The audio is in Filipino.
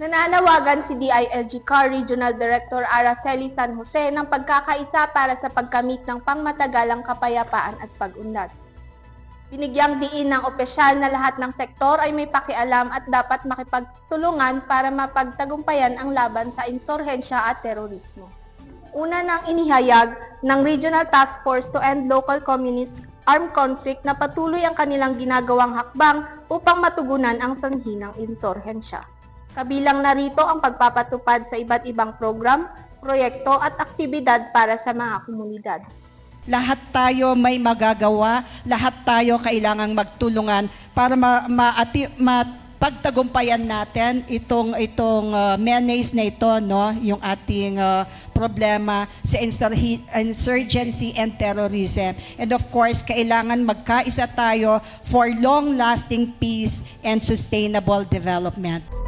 Nananawagan si DILG CAR Regional Director Araceli San Jose ng pagkakaisa para sa pagkamit ng pangmatagalang kapayapaan at pag-unlad. Binigyang diin ng opisyal na lahat ng sektor ay may pakialam at dapat makipagtulungan para mapagtagumpayan ang laban sa insurhensya at terorismo. Una nang inihayag ng Regional Task Force to End Local Communist Armed Conflict na patuloy ang kanilang ginagawang hakbang upang matugunan ang sanhi ng insurhensya. Kabilang narito ang pagpapatupad sa iba't ibang program, proyekto at aktibidad para sa mga komunidad. Lahat tayo may magagawa, lahat tayo kailangang magtulungan para ma, maati, mapagtagumpayan natin itong itong uh, menace na ito no, yung ating uh, problema sa insurhi- insurgency and terrorism. And of course, kailangan magkaisa tayo for long-lasting peace and sustainable development.